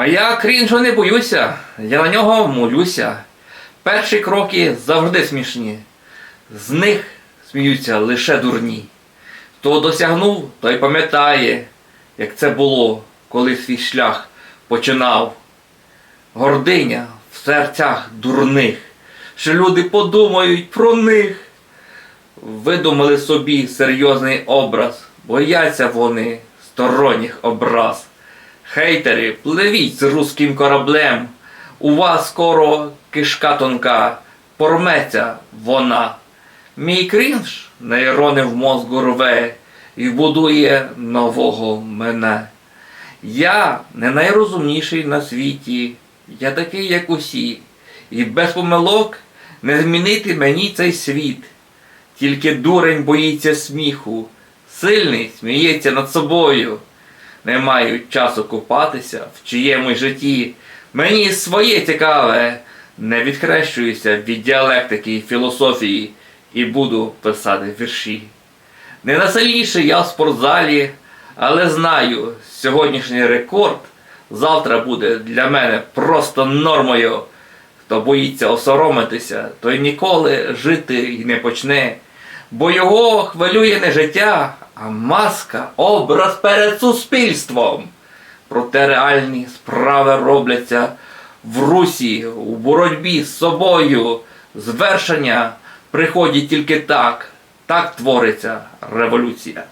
А я крінжу не боюся, я на нього молюся. Перші кроки завжди смішні. З них сміються лише дурні. Хто досягнув, той пам'ятає, як це було, коли свій шлях починав. Гординя в серцях дурних, що люди подумають про них. Видумали собі серйозний образ, бояться вони сторонніх образ. Хейтери, пливіть з руським кораблем, у вас скоро кишка тонка, порметься вона. Мій крінж нейрони в мозку рве і будує нового мене. Я не найрозумніший на світі, я такий, як усі, і без помилок не змінити мені цей світ. Тільки дурень боїться сміху, сильний сміється над собою. Не мають часу купатися в чиємусь житті. Мені своє цікаве, не відхрещуюся від діалектики і філософії і буду писати вірші. Не найсильніший я в спортзалі, але знаю, сьогоднішній рекорд завтра буде для мене просто нормою. Хто боїться осоромитися, той ніколи жити й не почне. Бо його хвилює не життя, а маска, образ перед суспільством. Проте реальні справи робляться в русі, у боротьбі з собою. Звершення приходять тільки так. Так твориться революція.